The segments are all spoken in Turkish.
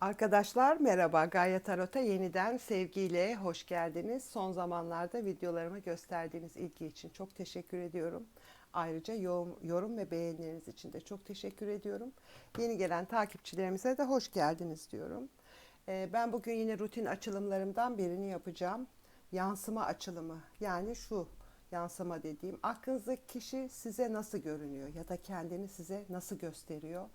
Arkadaşlar merhaba. Gaye Tarot'a yeniden sevgiyle hoş geldiniz. Son zamanlarda videolarıma gösterdiğiniz ilgi için çok teşekkür ediyorum. Ayrıca yorum, ve beğenileriniz için de çok teşekkür ediyorum. Yeni gelen takipçilerimize de hoş geldiniz diyorum. Ee, ben bugün yine rutin açılımlarımdan birini yapacağım. Yansıma açılımı. Yani şu yansıma dediğim aklınızdaki kişi size nasıl görünüyor ya da kendini size nasıl gösteriyor?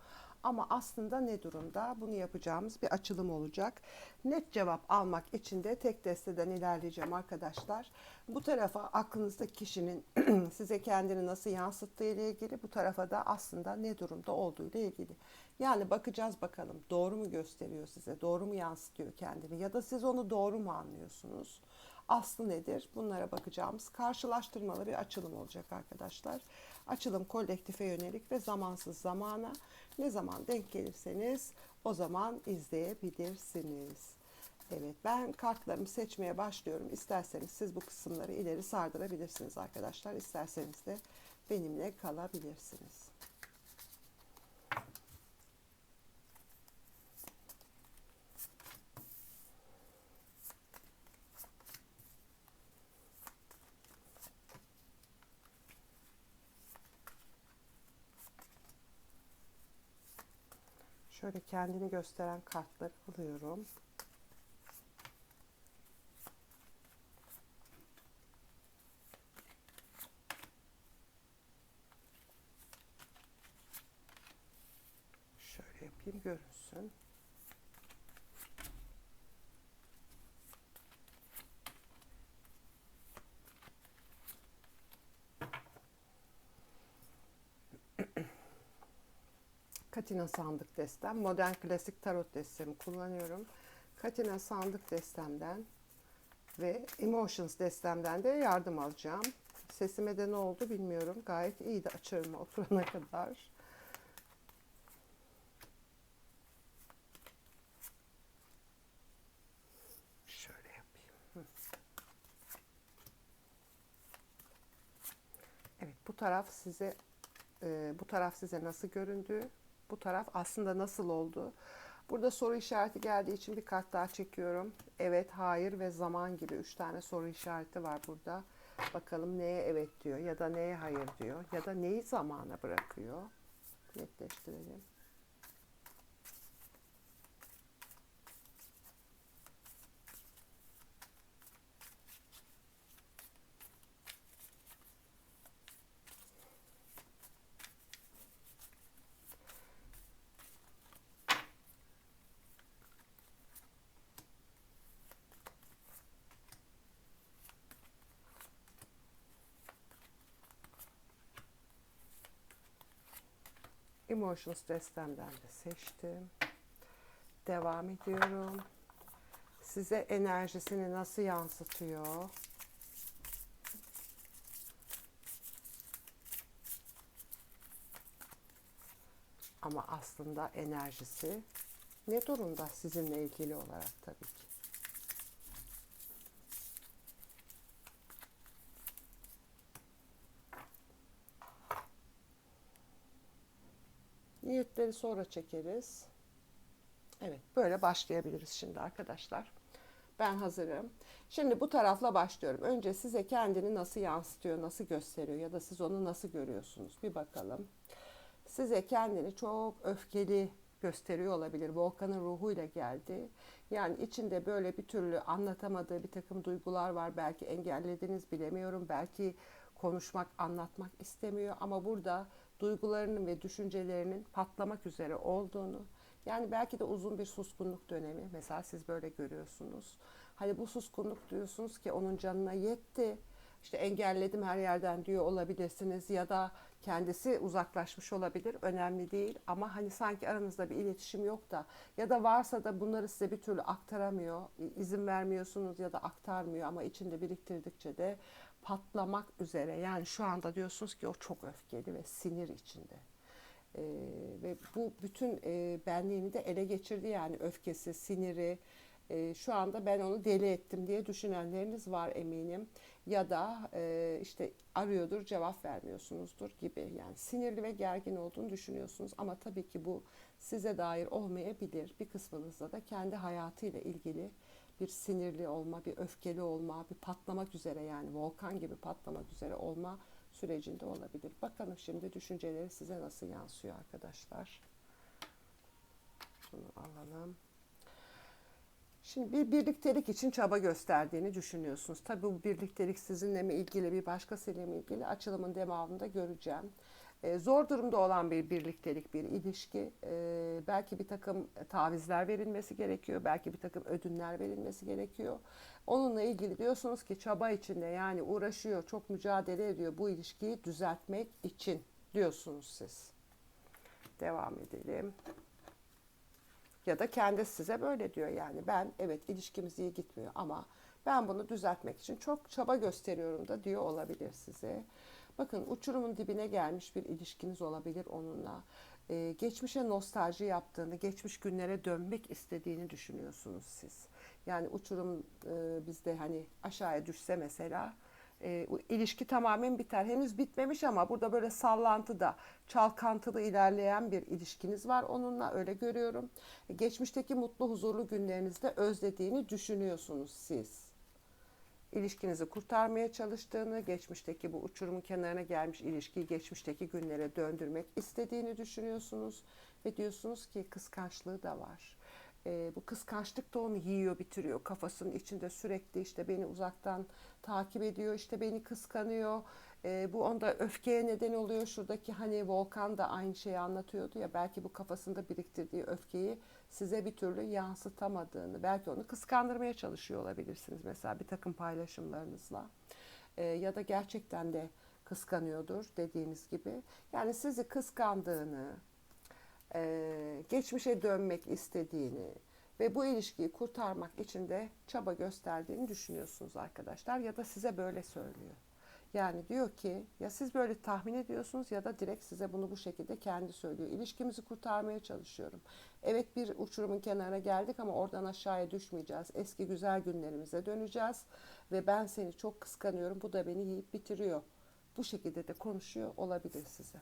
Ama aslında ne durumda? Bunu yapacağımız bir açılım olacak. Net cevap almak için de tek desteden ilerleyeceğim arkadaşlar. Bu tarafa aklınızdaki kişinin size kendini nasıl yansıttığı ile ilgili, bu tarafa da aslında ne durumda olduğu ile ilgili. Yani bakacağız bakalım doğru mu gösteriyor size, doğru mu yansıtıyor kendini ya da siz onu doğru mu anlıyorsunuz? Aslı nedir? Bunlara bakacağımız karşılaştırmalı bir açılım olacak arkadaşlar. Açılım kolektife yönelik ve zamansız zamana ne zaman denk gelirseniz o zaman izleyebilirsiniz. Evet ben kartlarımı seçmeye başlıyorum. İsterseniz siz bu kısımları ileri sardırabilirsiniz arkadaşlar. İsterseniz de benimle kalabilirsiniz. Şöyle kendini gösteren kartları alıyorum. Şöyle yapayım görünsün. Katina sandık destem. Modern klasik tarot destemi kullanıyorum. Katina sandık destemden ve Emotions destemden de yardım alacağım. Sesime de ne oldu bilmiyorum. Gayet iyi de açarım oturana kadar. Şöyle yapayım. Evet bu taraf size e, bu taraf size nasıl göründü? Bu taraf aslında nasıl oldu? Burada soru işareti geldiği için bir kart daha çekiyorum. Evet, hayır ve zaman gibi üç tane soru işareti var burada. Bakalım neye evet diyor ya da neye hayır diyor ya da neyi zamana bırakıyor. Netleştirelim. Emotions destemden de seçtim. Devam ediyorum. Size enerjisini nasıl yansıtıyor? Ama aslında enerjisi ne durumda sizinle ilgili olarak tabii ki. Niyetleri sonra çekeriz. Evet, böyle başlayabiliriz şimdi arkadaşlar. Ben hazırım. Şimdi bu tarafla başlıyorum. Önce size kendini nasıl yansıtıyor, nasıl gösteriyor ya da siz onu nasıl görüyorsunuz? Bir bakalım. Size kendini çok öfkeli gösteriyor olabilir. Volkan'ın ruhuyla geldi. Yani içinde böyle bir türlü anlatamadığı bir takım duygular var. Belki engellediniz bilemiyorum. Belki konuşmak, anlatmak istemiyor ama burada duygularının ve düşüncelerinin patlamak üzere olduğunu, yani belki de uzun bir suskunluk dönemi, mesela siz böyle görüyorsunuz. Hani bu suskunluk diyorsunuz ki onun canına yetti, işte engelledim her yerden diyor olabilirsiniz ya da kendisi uzaklaşmış olabilir önemli değil ama hani sanki aranızda bir iletişim yok da ya da varsa da bunları size bir türlü aktaramıyor izin vermiyorsunuz ya da aktarmıyor ama içinde biriktirdikçe de patlamak üzere yani şu anda diyorsunuz ki o çok öfkeli ve sinir içinde. Ee, ve bu bütün e, benliğini de ele geçirdi yani öfkesi, siniri, e, şu anda ben onu deli ettim diye düşünenleriniz var eminim. Ya da e, işte arıyordur cevap vermiyorsunuzdur gibi. Yani sinirli ve gergin olduğunu düşünüyorsunuz ama tabii ki bu size dair olmayabilir. Bir kısmınızda da kendi hayatıyla ilgili bir sinirli olma, bir öfkeli olma, bir patlamak üzere yani volkan gibi patlamak üzere olma sürecinde olabilir. Bakalım şimdi düşünceleri size nasıl yansıyor arkadaşlar. Şunu alalım. Şimdi bir birliktelik için çaba gösterdiğini düşünüyorsunuz. Tabii bu birliktelik sizinle mi ilgili bir başkasıyla mı ilgili açılımın devamında göreceğim. Ee, zor durumda olan bir birliktelik, bir ilişki. Ee, belki bir takım tavizler verilmesi gerekiyor, belki bir takım ödünler verilmesi gerekiyor. Onunla ilgili diyorsunuz ki çaba içinde yani uğraşıyor, çok mücadele ediyor bu ilişkiyi düzeltmek için diyorsunuz siz. Devam edelim. Ya da kendisi size böyle diyor yani ben evet ilişkimiz iyi gitmiyor ama ben bunu düzeltmek için çok çaba gösteriyorum da diyor olabilir size. Bakın uçurumun dibine gelmiş bir ilişkiniz olabilir onunla. Ee, geçmişe nostalji yaptığını, geçmiş günlere dönmek istediğini düşünüyorsunuz siz. Yani uçurum e, bizde hani aşağıya düşse mesela e, ilişki tamamen biter. Henüz bitmemiş ama burada böyle sallantıda, çalkantılı ilerleyen bir ilişkiniz var onunla öyle görüyorum. Geçmişteki mutlu, huzurlu günlerinizde özlediğini düşünüyorsunuz siz. İlişkinizi kurtarmaya çalıştığını, geçmişteki bu uçurumun kenarına gelmiş ilişkiyi geçmişteki günlere döndürmek istediğini düşünüyorsunuz ve diyorsunuz ki kıskançlığı da var. E, bu kıskançlık da onu yiyor bitiriyor. Kafasının içinde sürekli işte beni uzaktan takip ediyor işte beni kıskanıyor e, bu onda öfkeye neden oluyor. Şuradaki hani Volkan da aynı şeyi anlatıyordu ya belki bu kafasında biriktirdiği öfkeyi size bir türlü yansıtamadığını belki onu kıskandırmaya çalışıyor olabilirsiniz mesela bir takım paylaşımlarınızla. E, ya da gerçekten de kıskanıyordur dediğiniz gibi. Yani sizi kıskandığını e, geçmişe dönmek istediğini ve bu ilişkiyi kurtarmak için de çaba gösterdiğini düşünüyorsunuz arkadaşlar ya da size böyle söylüyor. Yani diyor ki ya siz böyle tahmin ediyorsunuz ya da direkt size bunu bu şekilde kendi söylüyor. İlişkimizi kurtarmaya çalışıyorum. Evet bir uçurumun kenarına geldik ama oradan aşağıya düşmeyeceğiz. Eski güzel günlerimize döneceğiz ve ben seni çok kıskanıyorum. Bu da beni yiyip bitiriyor. Bu şekilde de konuşuyor olabilir size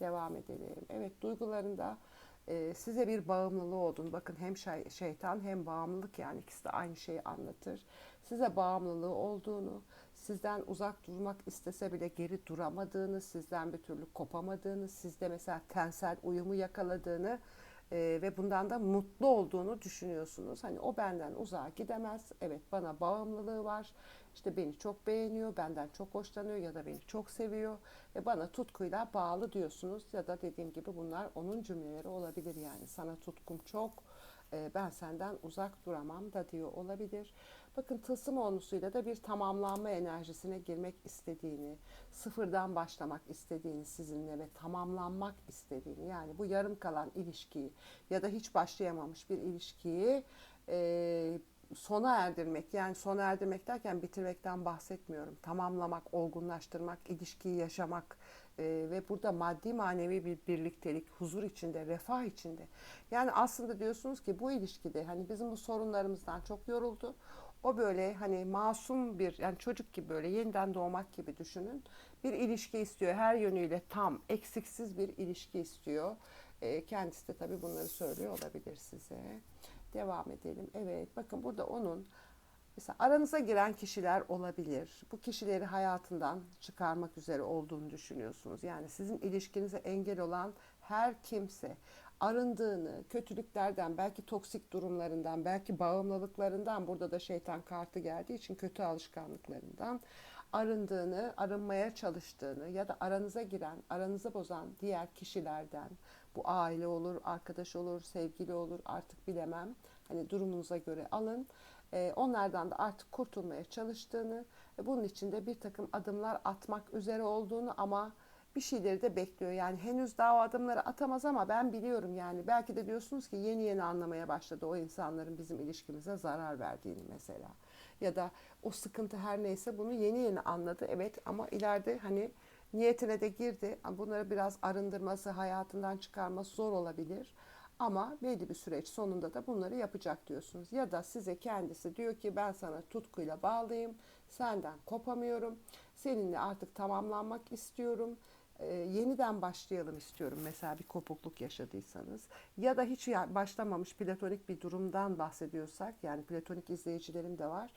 devam edelim. Evet duygularında e, size bir bağımlılığı olduğunu bakın hem şey, şeytan hem bağımlılık yani ikisi de aynı şeyi anlatır. Size bağımlılığı olduğunu, sizden uzak durmak istese bile geri duramadığını, sizden bir türlü kopamadığını, sizde mesela tensel uyumu yakaladığını e, ve bundan da mutlu olduğunu düşünüyorsunuz. Hani o benden uzağa gidemez. Evet bana bağımlılığı var. İşte beni çok beğeniyor, benden çok hoşlanıyor ya da beni çok seviyor ve bana tutkuyla bağlı diyorsunuz ya da dediğim gibi bunlar onun cümleleri olabilir yani sana tutkum çok, e, ben senden uzak duramam da diyor olabilir. Bakın tılsım onlusuyla da bir tamamlanma enerjisine girmek istediğini, sıfırdan başlamak istediğini sizinle ve tamamlanmak istediğini yani bu yarım kalan ilişkiyi ya da hiç başlayamamış bir ilişkiyi e, sona erdirmek yani sona erdirmek derken bitirmekten bahsetmiyorum. Tamamlamak, olgunlaştırmak, ilişkiyi yaşamak e, ve burada maddi manevi bir birliktelik, huzur içinde, refah içinde. Yani aslında diyorsunuz ki bu ilişkide hani bizim bu sorunlarımızdan çok yoruldu. O böyle hani masum bir yani çocuk gibi böyle yeniden doğmak gibi düşünün. Bir ilişki istiyor her yönüyle tam, eksiksiz bir ilişki istiyor. E, kendisi de tabii bunları söylüyor olabilir size. Devam edelim. Evet bakın burada onun mesela aranıza giren kişiler olabilir. Bu kişileri hayatından çıkarmak üzere olduğunu düşünüyorsunuz. Yani sizin ilişkinize engel olan her kimse arındığını, kötülüklerden, belki toksik durumlarından, belki bağımlılıklarından, burada da şeytan kartı geldiği için kötü alışkanlıklarından arındığını, arınmaya çalıştığını ya da aranıza giren, aranızı bozan diğer kişilerden, bu aile olur, arkadaş olur, sevgili olur artık bilemem. Hani durumunuza göre alın. E, onlardan da artık kurtulmaya çalıştığını ve bunun için de bir takım adımlar atmak üzere olduğunu ama bir şeyleri de bekliyor. Yani henüz daha o adımları atamaz ama ben biliyorum yani. Belki de diyorsunuz ki yeni yeni anlamaya başladı o insanların bizim ilişkimize zarar verdiğini mesela. Ya da o sıkıntı her neyse bunu yeni yeni anladı. Evet ama ileride hani niyetine de girdi. Bunları biraz arındırması, hayatından çıkarması zor olabilir. Ama belli bir süreç sonunda da bunları yapacak diyorsunuz. Ya da size kendisi diyor ki ben sana tutkuyla bağlıyım, senden kopamıyorum, seninle artık tamamlanmak istiyorum e, yeniden başlayalım istiyorum mesela bir kopukluk yaşadıysanız ya da hiç başlamamış platonik bir durumdan bahsediyorsak yani platonik izleyicilerim de var.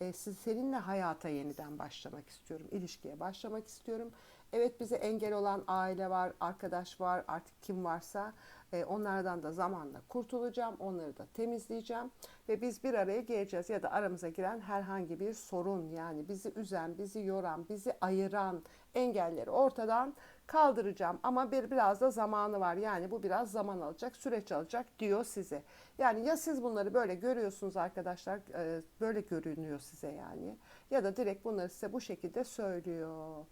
E, siz seninle hayata yeniden başlamak istiyorum, ilişkiye başlamak istiyorum. Evet bize engel olan aile var, arkadaş var, artık kim varsa e, onlardan da zamanla kurtulacağım, onları da temizleyeceğim ve biz bir araya geleceğiz ya da aramıza giren herhangi bir sorun yani bizi üzen, bizi yoran, bizi ayıran engelleri ortadan kaldıracağım ama bir biraz da zamanı var. Yani bu biraz zaman alacak, süreç alacak diyor size. Yani ya siz bunları böyle görüyorsunuz arkadaşlar, e, böyle görünüyor size yani ya da direkt bunları size bu şekilde söylüyor.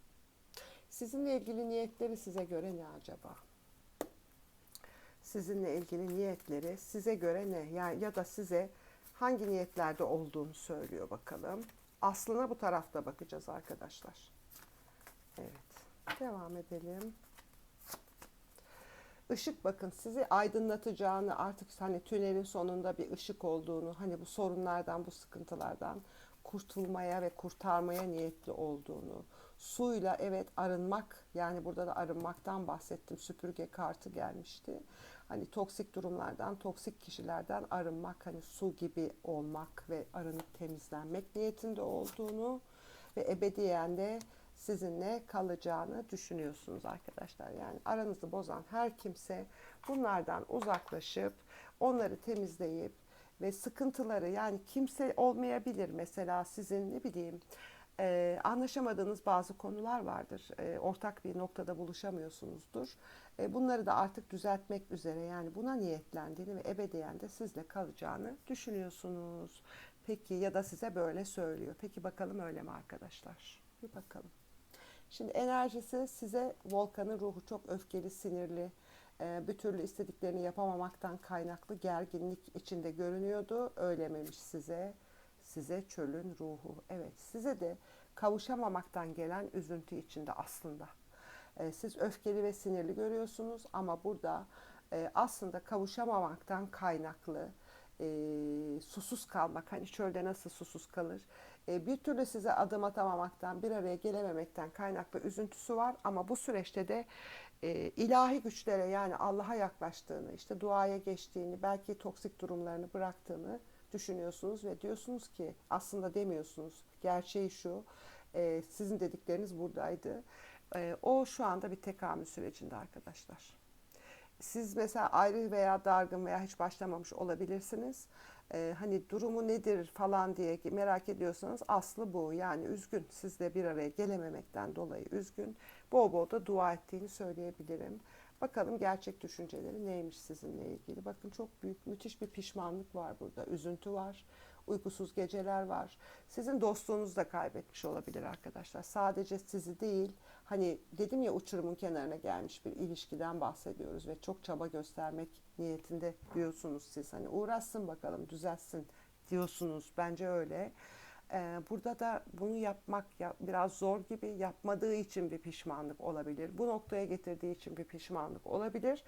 Sizinle ilgili niyetleri size göre ne acaba? Sizinle ilgili niyetleri size göre ne? Yani ya da size hangi niyetlerde olduğunu söylüyor bakalım. Aslına bu tarafta bakacağız arkadaşlar. Evet. Devam edelim. Işık bakın sizi aydınlatacağını artık hani tünelin sonunda bir ışık olduğunu hani bu sorunlardan bu sıkıntılardan kurtulmaya ve kurtarmaya niyetli olduğunu suyla evet arınmak yani burada da arınmaktan bahsettim süpürge kartı gelmişti hani toksik durumlardan toksik kişilerden arınmak hani su gibi olmak ve arınıp temizlenmek niyetinde olduğunu ve ebediyen de sizinle kalacağını düşünüyorsunuz arkadaşlar. Yani aranızı bozan her kimse bunlardan uzaklaşıp onları temizleyip ve sıkıntıları yani kimse olmayabilir mesela sizin ne bileyim e, anlaşamadığınız bazı konular vardır. E, ortak bir noktada buluşamıyorsunuzdur. E, bunları da artık düzeltmek üzere yani buna niyetlendiğini ve ebediyen de sizle kalacağını düşünüyorsunuz. Peki ya da size böyle söylüyor. Peki bakalım öyle mi arkadaşlar? Bir bakalım. Şimdi enerjisi size Volkan'ın ruhu çok öfkeli, sinirli, e, bir türlü istediklerini yapamamaktan kaynaklı gerginlik içinde görünüyordu. Öyle miymiş size? Size çölün ruhu. Evet size de kavuşamamaktan gelen üzüntü içinde aslında. E, Siz öfkeli ve sinirli görüyorsunuz ama burada e, aslında kavuşamamaktan kaynaklı e, susuz kalmak. Hani çölde nasıl susuz kalır? E, bir türlü size adım atamamaktan, bir araya gelememekten kaynaklı üzüntüsü var ama bu süreçte de e, ilahi güçlere yani Allah'a yaklaştığını, işte duaya geçtiğini, belki toksik durumlarını bıraktığını düşünüyorsunuz ve diyorsunuz ki aslında demiyorsunuz. Gerçeği şu, e, sizin dedikleriniz buradaydı. E, o şu anda bir tekamül sürecinde arkadaşlar. Siz mesela ayrı veya dargın veya hiç başlamamış olabilirsiniz. Ee, hani durumu nedir falan diye merak ediyorsanız aslı bu. Yani üzgün. Sizle bir araya gelememekten dolayı üzgün. Bol bol da dua ettiğini söyleyebilirim. Bakalım gerçek düşünceleri neymiş sizinle ilgili. Bakın çok büyük, müthiş bir pişmanlık var burada. Üzüntü var. Uykusuz geceler var. Sizin dostluğunuzu da kaybetmiş olabilir arkadaşlar. Sadece sizi değil, hani dedim ya uçurumun kenarına gelmiş bir ilişkiden bahsediyoruz ve çok çaba göstermek niyetinde diyorsunuz siz. Hani uğraşsın bakalım, düzelsin diyorsunuz. Bence öyle. Ee, burada da bunu yapmak ya, biraz zor gibi yapmadığı için bir pişmanlık olabilir. Bu noktaya getirdiği için bir pişmanlık olabilir.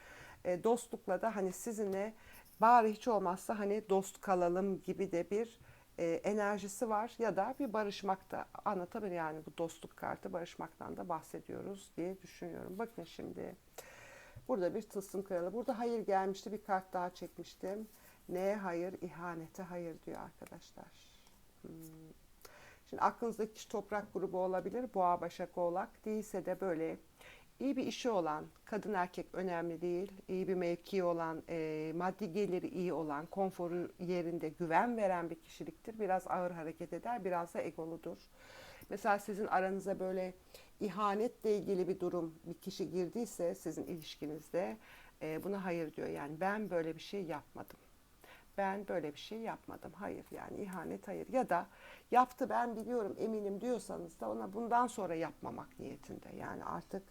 Ee, dostlukla da hani sizinle bari hiç olmazsa hani dost kalalım gibi de bir e, enerjisi var ya da bir barışmakta anlatabilir yani bu dostluk kartı barışmaktan da bahsediyoruz diye düşünüyorum. Bakın şimdi burada bir tılsım kralı. Burada hayır gelmişti bir kart daha çekmiştim. Neye hayır? İhanete hayır diyor arkadaşlar. Hmm. Şimdi aklınızdaki toprak grubu olabilir. Boğa, Başak, Oğlak. Değilse de böyle iyi bir işi olan, kadın erkek önemli değil, iyi bir mevki olan, e, maddi geliri iyi olan, konforu yerinde güven veren bir kişiliktir. Biraz ağır hareket eder, biraz da egoludur. Mesela sizin aranıza böyle ihanetle ilgili bir durum, bir kişi girdiyse sizin ilişkinizde e, buna hayır diyor. Yani ben böyle bir şey yapmadım. Ben böyle bir şey yapmadım. Hayır yani ihanet hayır. Ya da yaptı ben biliyorum eminim diyorsanız da ona bundan sonra yapmamak niyetinde. Yani artık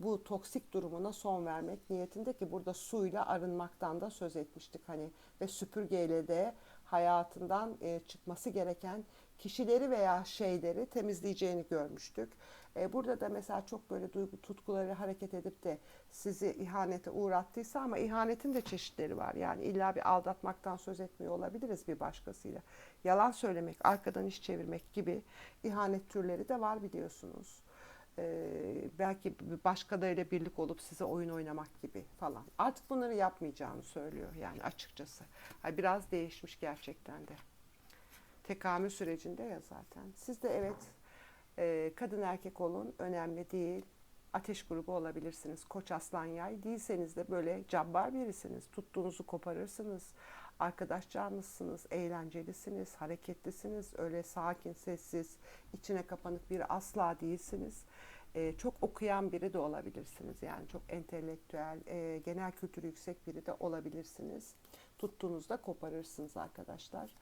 bu toksik durumuna son vermek niyetinde ki burada suyla arınmaktan da söz etmiştik hani ve süpürgeyle de hayatından e, çıkması gereken kişileri veya şeyleri temizleyeceğini görmüştük. E, burada da mesela çok böyle duygu tutkuları hareket edip de sizi ihanete uğrattıysa ama ihanetin de çeşitleri var. Yani illa bir aldatmaktan söz etmiyor olabiliriz bir başkasıyla. Yalan söylemek, arkadan iş çevirmek gibi ihanet türleri de var biliyorsunuz. E, belki başkalarıyla birlik olup size oyun oynamak gibi falan. Artık bunları yapmayacağını söylüyor yani açıkçası. Biraz değişmiş gerçekten de. Tekamül sürecinde ya zaten. Siz de evet e, kadın erkek olun önemli değil. Ateş grubu olabilirsiniz. Koç aslan yay değilseniz de böyle cabbar birisiniz. Tuttuğunuzu koparırsınız. Arkadaş canlısınız, eğlencelisiniz, hareketlisiniz. Öyle sakin, sessiz, içine kapanık biri asla değilsiniz. E, çok okuyan biri de olabilirsiniz. Yani çok entelektüel, e, genel kültürü yüksek biri de olabilirsiniz. Tuttuğunuzda koparırsınız arkadaşlar.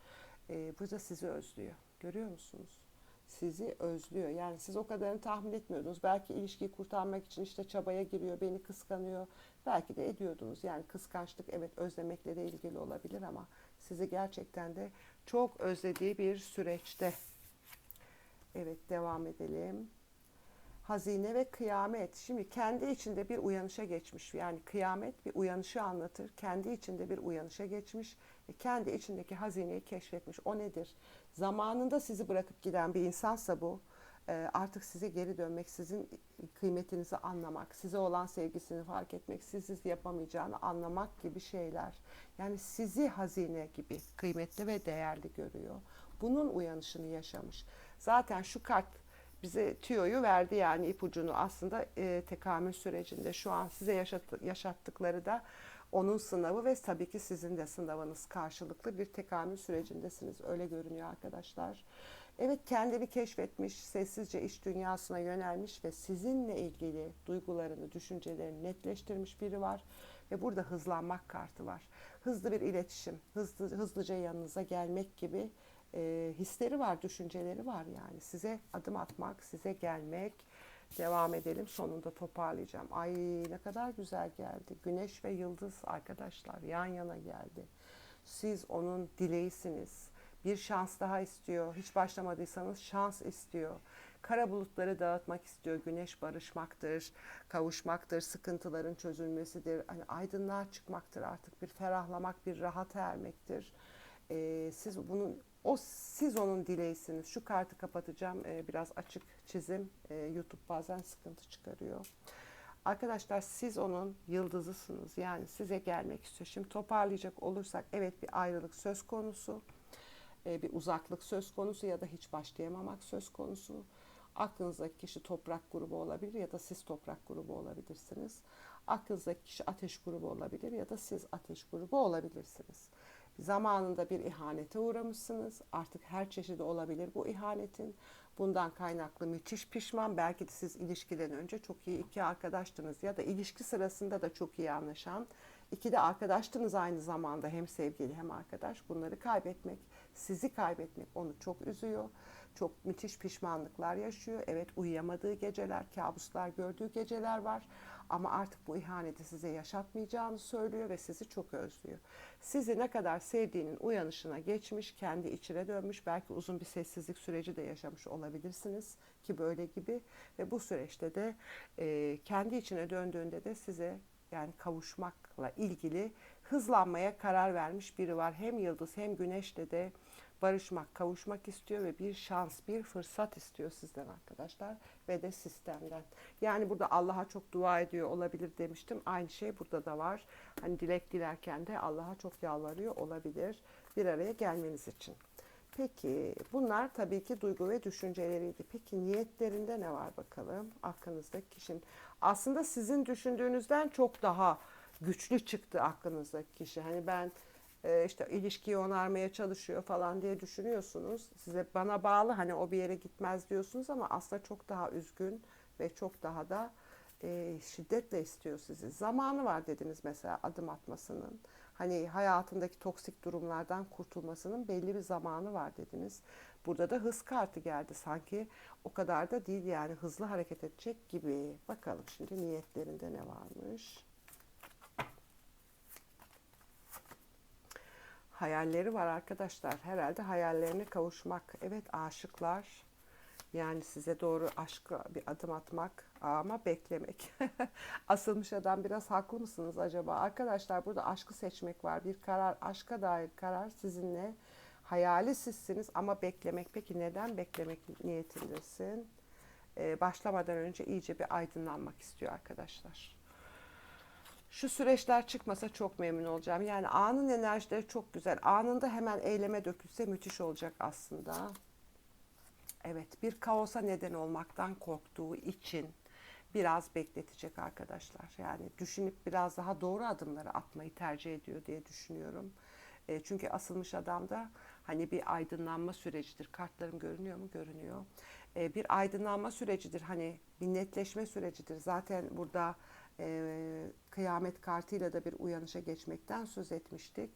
E, bu da sizi özlüyor. Görüyor musunuz? Sizi özlüyor. Yani siz o kadarını tahmin etmiyordunuz. Belki ilişkiyi kurtarmak için işte çabaya giriyor, beni kıskanıyor. Belki de ediyordunuz. Yani kıskançlık evet özlemekle de ilgili olabilir ama sizi gerçekten de çok özlediği bir süreçte. Evet devam edelim. Hazine ve kıyamet. Şimdi kendi içinde bir uyanışa geçmiş. Yani kıyamet bir uyanışı anlatır. Kendi içinde bir uyanışa geçmiş ve kendi içindeki hazineyi keşfetmiş. O nedir? Zamanında sizi bırakıp giden bir insansa bu e, artık size geri dönmek, sizin kıymetinizi anlamak, size olan sevgisini fark etmek, sizi yapamayacağını anlamak gibi şeyler. Yani sizi hazine gibi kıymetli ve değerli görüyor. Bunun uyanışını yaşamış. Zaten şu kart bize tüyoyu verdi yani ipucunu aslında e, tekamül sürecinde şu an size yaşat, yaşattıkları da onun sınavı ve tabii ki sizin de sınavınız karşılıklı bir tekamül sürecindesiniz. Öyle görünüyor arkadaşlar. Evet kendini keşfetmiş, sessizce iş dünyasına yönelmiş ve sizinle ilgili duygularını, düşüncelerini netleştirmiş biri var. Ve burada hızlanmak kartı var. Hızlı bir iletişim, hızlı, hızlıca yanınıza gelmek gibi e, hisleri var, düşünceleri var yani. Size adım atmak, size gelmek. Devam edelim. Sonunda toparlayacağım. Ay ne kadar güzel geldi. Güneş ve yıldız arkadaşlar yan yana geldi. Siz onun dileğisiniz. Bir şans daha istiyor. Hiç başlamadıysanız şans istiyor. Kara bulutları dağıtmak istiyor. Güneş barışmaktır, kavuşmaktır, sıkıntıların çözülmesidir. Hani aydınlığa çıkmaktır artık. Bir ferahlamak, bir rahat ermektir. Ee, siz bunun o siz onun dileğisiniz. Şu kartı kapatacağım. Ee, biraz açık çizim. Ee, YouTube bazen sıkıntı çıkarıyor. Arkadaşlar siz onun yıldızısınız. Yani size gelmek istiyor. Şimdi toparlayacak olursak evet bir ayrılık söz konusu. Ee, bir uzaklık söz konusu ya da hiç başlayamamak söz konusu. Aklınızdaki kişi toprak grubu olabilir ya da siz toprak grubu olabilirsiniz. Aklınızdaki kişi ateş grubu olabilir ya da siz ateş grubu olabilirsiniz. Zamanında bir ihanete uğramışsınız. Artık her çeşidi olabilir bu ihanetin. Bundan kaynaklı müthiş pişman. Belki de siz ilişkiden önce çok iyi iki arkadaştınız ya da ilişki sırasında da çok iyi anlaşan iki de arkadaştınız aynı zamanda hem sevgili hem arkadaş. Bunları kaybetmek, sizi kaybetmek onu çok üzüyor. Çok müthiş pişmanlıklar yaşıyor. Evet uyuyamadığı geceler, kabuslar gördüğü geceler var. Ama artık bu ihaneti size yaşatmayacağını söylüyor ve sizi çok özlüyor. Sizi ne kadar sevdiğinin uyanışına geçmiş, kendi içine dönmüş. Belki uzun bir sessizlik süreci de yaşamış olabilirsiniz ki böyle gibi. Ve bu süreçte de e, kendi içine döndüğünde de size yani kavuşmakla ilgili hızlanmaya karar vermiş biri var. Hem yıldız hem güneşle de barışmak, kavuşmak istiyor ve bir şans, bir fırsat istiyor sizden arkadaşlar ve de sistemden. Yani burada Allah'a çok dua ediyor olabilir demiştim. Aynı şey burada da var. Hani dilek dilerken de Allah'a çok yalvarıyor olabilir bir araya gelmeniz için. Peki bunlar tabii ki duygu ve düşünceleriydi. Peki niyetlerinde ne var bakalım aklınızdaki kişinin? Aslında sizin düşündüğünüzden çok daha güçlü çıktı aklınızdaki kişi. Hani ben e, işte ilişkiyi onarmaya çalışıyor falan diye düşünüyorsunuz. Size bana bağlı hani o bir yere gitmez diyorsunuz ama aslında çok daha üzgün ve çok daha da e, şiddetle istiyor sizi. Zamanı var dediniz mesela adım atmasının. Hani hayatındaki toksik durumlardan kurtulmasının belli bir zamanı var dediniz. Burada da hız kartı geldi. Sanki o kadar da değil yani hızlı hareket edecek gibi. Bakalım şimdi niyetlerinde ne varmış. Hayalleri var arkadaşlar. Herhalde hayallerine kavuşmak. Evet aşıklar. Yani size doğru aşka bir adım atmak ama beklemek. Asılmış adam biraz haklı mısınız acaba? Arkadaşlar burada aşkı seçmek var. Bir karar, aşka dair karar sizinle. Hayali sizsiniz ama beklemek. Peki neden beklemek niyetindesin? e, başlamadan önce iyice bir aydınlanmak istiyor arkadaşlar. Şu süreçler çıkmasa çok memnun olacağım. Yani anın enerjileri çok güzel. Anında hemen eyleme dökülse müthiş olacak aslında. Evet, bir kaosa neden olmaktan korktuğu için biraz bekletecek arkadaşlar. Yani düşünüp biraz daha doğru adımları atmayı tercih ediyor diye düşünüyorum. E, çünkü asılmış adamda hani bir aydınlanma sürecidir. Kartlarım görünüyor mu? Görünüyor. E, bir aydınlanma sürecidir. Hani bir netleşme sürecidir. Zaten burada e, kıyamet kartıyla da bir uyanışa geçmekten söz etmiştik.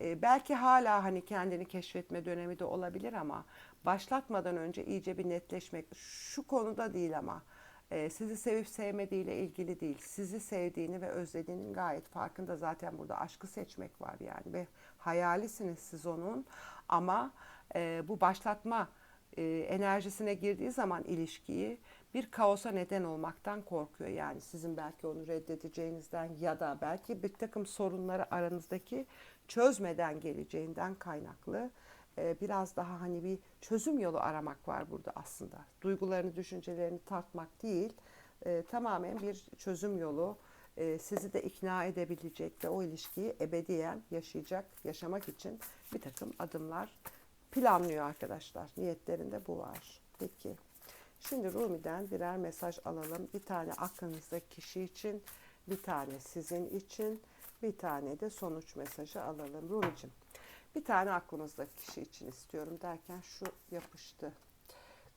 E, belki hala hani kendini keşfetme dönemi de olabilir ama başlatmadan önce iyice bir netleşmek şu konuda değil ama e, sizi sevip sevmediğiyle ilgili değil. Sizi sevdiğini ve özlediğinin gayet farkında. Zaten burada aşkı seçmek var yani ve hayalisiniz siz onun ama e, bu başlatma e, enerjisine girdiği zaman ilişkiyi bir kaosa neden olmaktan korkuyor. Yani sizin belki onu reddedeceğinizden ya da belki bir takım sorunları aranızdaki çözmeden geleceğinden kaynaklı e, biraz daha hani bir çözüm yolu aramak var burada aslında. Duygularını, düşüncelerini tartmak değil, e, tamamen bir çözüm yolu e, sizi de ikna edebilecek ve o ilişkiyi ebediyen yaşayacak, yaşamak için bir takım adımlar planlıyor arkadaşlar. Niyetlerinde bu var. Peki. Şimdi Rumi'den birer mesaj alalım. Bir tane aklınızdaki kişi için, bir tane sizin için, bir tane de sonuç mesajı alalım. Rumi'cim bir tane aklınızdaki kişi için istiyorum derken şu yapıştı.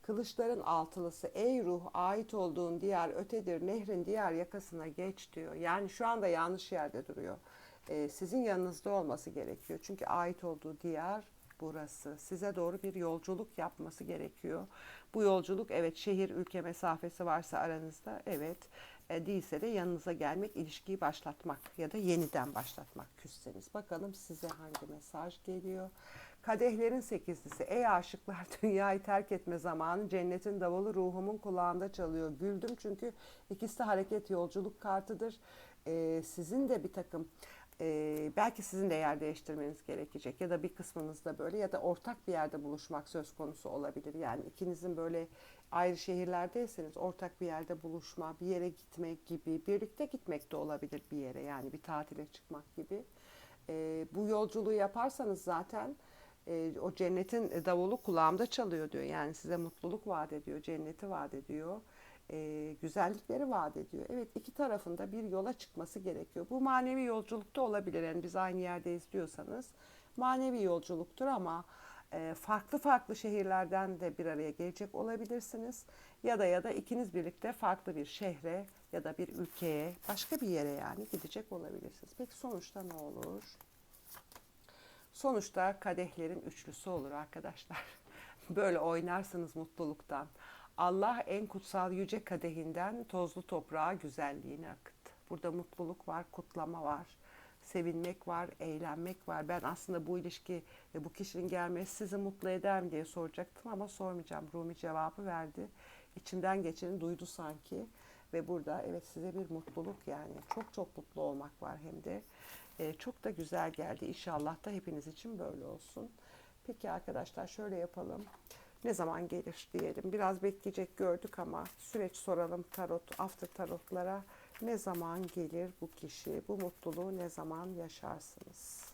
Kılıçların altılısı ey ruh ait olduğun diğer ötedir nehrin diğer yakasına geç diyor. Yani şu anda yanlış yerde duruyor. Ee, sizin yanınızda olması gerekiyor. Çünkü ait olduğu diyar burası. Size doğru bir yolculuk yapması gerekiyor. Bu yolculuk evet şehir ülke mesafesi varsa aranızda evet e, değilse de yanınıza gelmek, ilişkiyi başlatmak ya da yeniden başlatmak küsseniz. Bakalım size hangi mesaj geliyor. Kadehlerin sekizlisi. Ey aşıklar dünyayı terk etme zamanı cennetin davulu ruhumun kulağında çalıyor. Güldüm çünkü ikisi de hareket yolculuk kartıdır. Ee, sizin de bir takım e, belki sizin de yer değiştirmeniz gerekecek ya da bir kısmınızda böyle ya da ortak bir yerde buluşmak söz konusu olabilir. Yani ikinizin böyle ayrı şehirlerdeyseniz ortak bir yerde buluşma, bir yere gitmek gibi, birlikte gitmek de olabilir bir yere yani bir tatile çıkmak gibi. E, bu yolculuğu yaparsanız zaten e, o cennetin davulu kulağımda çalıyor diyor. Yani size mutluluk vaat ediyor, cenneti vaat ediyor e, güzellikleri vaat ediyor. Evet iki tarafında bir yola çıkması gerekiyor. Bu manevi yolculukta olabilir. Yani biz aynı yerde izliyorsanız manevi yolculuktur ama e, farklı farklı şehirlerden de bir araya gelecek olabilirsiniz. Ya da ya da ikiniz birlikte farklı bir şehre ya da bir ülkeye, başka bir yere yani gidecek olabilirsiniz. Peki sonuçta ne olur? Sonuçta kadehlerin üçlüsü olur arkadaşlar. Böyle oynarsınız mutluluktan. Allah en kutsal yüce kadehinden tozlu toprağa güzelliğini akıttı. Burada mutluluk var, kutlama var, sevinmek var, eğlenmek var. Ben aslında bu ilişki ve bu kişinin gelmesi sizi mutlu eder mi diye soracaktım ama sormayacağım. Rumi cevabı verdi. İçimden geçeni duydu sanki ve burada evet size bir mutluluk yani çok çok mutlu olmak var hem de. Ee, çok da güzel geldi. İnşallah da hepiniz için böyle olsun. Peki arkadaşlar şöyle yapalım ne zaman gelir diyelim. Biraz bekleyecek gördük ama süreç soralım tarot, after tarotlara. Ne zaman gelir bu kişi? Bu mutluluğu ne zaman yaşarsınız?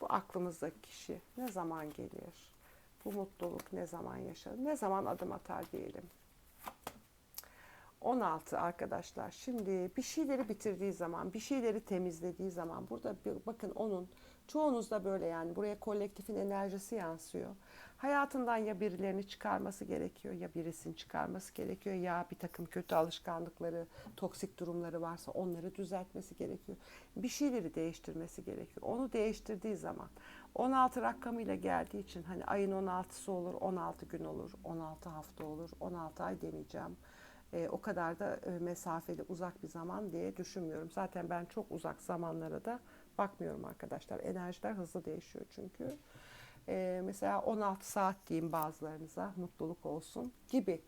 Bu aklımızdaki kişi ne zaman gelir? Bu mutluluk ne zaman yaşar? Ne zaman adım atar diyelim. 16 arkadaşlar. Şimdi bir şeyleri bitirdiği zaman, bir şeyleri temizlediği zaman burada bir, bakın onun çoğunuzda böyle yani buraya kolektifin enerjisi yansıyor. Hayatından ya birilerini çıkarması gerekiyor ya birisini çıkarması gerekiyor ya bir takım kötü alışkanlıkları, toksik durumları varsa onları düzeltmesi gerekiyor. Bir şeyleri değiştirmesi gerekiyor. Onu değiştirdiği zaman 16 rakamıyla geldiği için hani ayın 16'sı olur, 16 gün olur, 16 hafta olur, 16 ay demeyeceğim e, o kadar da e, mesafeli uzak bir zaman diye düşünmüyorum. Zaten ben çok uzak zamanlara da bakmıyorum arkadaşlar. Enerjiler hızlı değişiyor çünkü. E, mesela 16 saat diyeyim bazılarınıza mutluluk olsun gibi.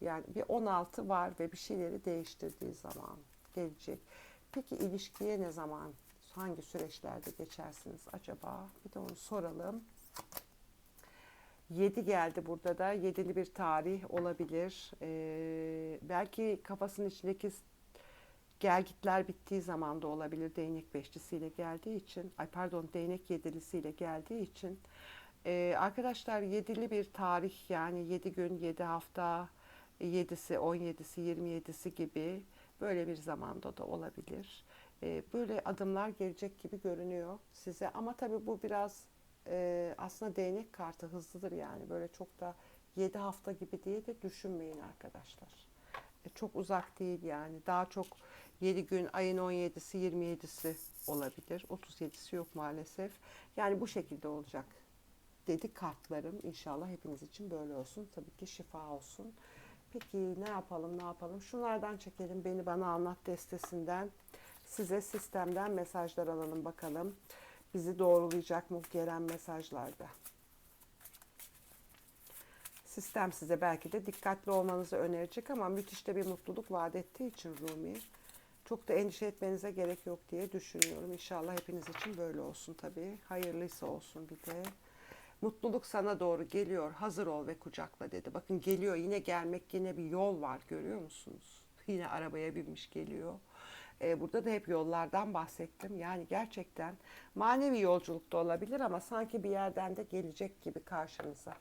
Yani bir 16 var ve bir şeyleri değiştirdiği zaman gelecek. Peki ilişkiye ne zaman, hangi süreçlerde geçersiniz acaba? Bir de onu soralım. 7 geldi burada da. Yedili bir tarih olabilir. Ee, belki kafasının içindeki gelgitler bittiği zaman da olabilir. Değnek beşlisiyle geldiği için. Ay pardon değnek yedilisiyle geldiği için. Ee, arkadaşlar yedili bir tarih yani 7 gün, 7 hafta, 7'si, 17'si, 27'si gibi böyle bir zamanda da olabilir. Ee, böyle adımlar gelecek gibi görünüyor size. Ama tabii bu biraz e, aslında değnek kartı hızlıdır yani. Böyle çok da 7 hafta gibi diye de düşünmeyin arkadaşlar. E, çok uzak değil yani. Daha çok 7 gün, ayın 17'si, 27'si olabilir. 37'si yok maalesef. Yani bu şekilde olacak dedi kartlarım. İnşallah hepiniz için böyle olsun. Tabii ki şifa olsun. Peki ne yapalım ne yapalım? Şunlardan çekelim. Beni bana anlat destesinden. Size sistemden mesajlar alalım bakalım. Bizi doğrulayacak mı gelen mesajlarda? Sistem size belki de dikkatli olmanızı önerecek ama müthiş de bir mutluluk vaat ettiği için Rumi. Çok da endişe etmenize gerek yok diye düşünüyorum. İnşallah hepiniz için böyle olsun tabii. Hayırlıysa olsun bir de. Mutluluk sana doğru geliyor. Hazır ol ve kucakla dedi. Bakın geliyor yine gelmek yine bir yol var görüyor musunuz? Yine arabaya binmiş geliyor. Ee, burada da hep yollardan bahsettim. Yani gerçekten manevi yolculukta olabilir ama sanki bir yerden de gelecek gibi karşınıza.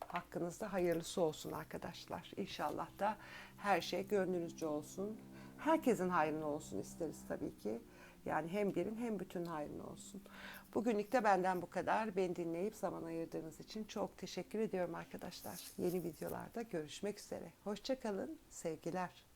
Hakkınızda hayırlısı olsun arkadaşlar. İnşallah da her şey gönlünüzce olsun. Herkesin hayrına olsun isteriz tabii ki. Yani hem birin hem bütün hayrına olsun. Bugünlük de benden bu kadar. Beni dinleyip zaman ayırdığınız için çok teşekkür ediyorum arkadaşlar. Yeni videolarda görüşmek üzere. Hoşçakalın. Sevgiler.